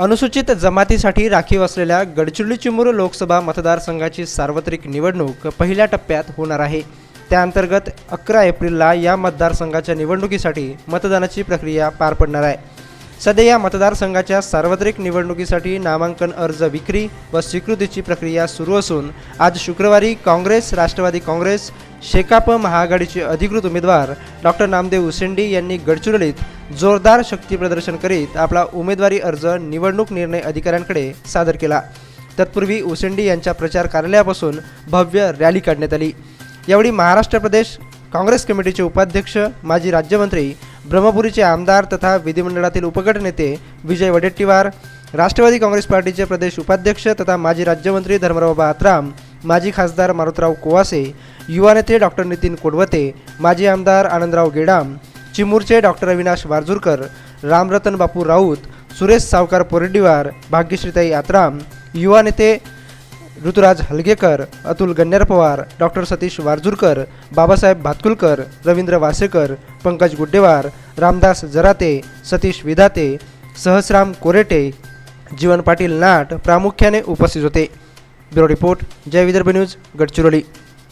अनुसूचित जमातीसाठी राखीव असलेल्या गडचिरोली चिमूर लोकसभा मतदारसंघाची सार्वत्रिक निवडणूक पहिल्या टप्प्यात होणार आहे. त्याअंतर्गत अकरा एप्रिलला या मतदारसंघाच्या निवडणुकीसाठी मतदानाची प्रक्रिया पार पडणार आहे. सध्या या मतदारसंघाच्या सार्वत्रिक निवडणुकीसाठी नामांकन अर्ज विक्री व स्वीकृतीची प्रक्रिया सुरू असून आज शुक्रवारी काँग्रेस राष्ट्रवादी काँग्रेस शेकाप महाआघाडीचे अधिकृत उमेदवार डॉक्टर नामदेव उसेंडी यांनी गडचिरोलीत जोरदार शक्तीप्रदर्शन करीत आपला उमेदवारी अर्ज निवडणूक निर्णय अधिकाऱ्यांकडे सादर केला. तत्पूर्वी उसेंडी यांच्या प्रचार कार्यालयापासून भव्य रॅली काढण्यात आली. यावेळी महाराष्ट्र प्रदेश काँग्रेस कमिटीचे उपाध्यक्ष माजी राज्यमंत्री ब्रह्मपुरीचे आमदार तथा विधिमंडळातील उपगटनेते विजय वडेट्टीवार राष्ट्रवादी काँग्रेस पार्टीचे प्रदेश उपाध्यक्ष तथा माजी राज्यमंत्री धर्मराव आत्राम माजी खासदार मारुतराव कोवासे युवा नेते डॉक्टर नितीन कोडवते माजी आमदार आनंदराव गेडाम चिमूरचे डॉक्टर अविनाश वारजूरकर रामरतन बापू राऊत सुरेश सावकार पोरेड्डीवार भाग्यश्रीताई आत्राम युवा नेते ऋतुराज हलगेकर अतुल गण्यार पवार डॉक्टर सतीश वारजूरकर बाबासाहेब भातकुलकर रवींद्र वासेकर पंकज गुड्डेवार रामदास जराते सतीश विधाते सहस्राम कोरेटे जीवन पाटील नाट प्रामुख्याने उपस्थित होते. ब्युरो रिपोर्ट जय विदर्भ न्यूज गडचिरोली.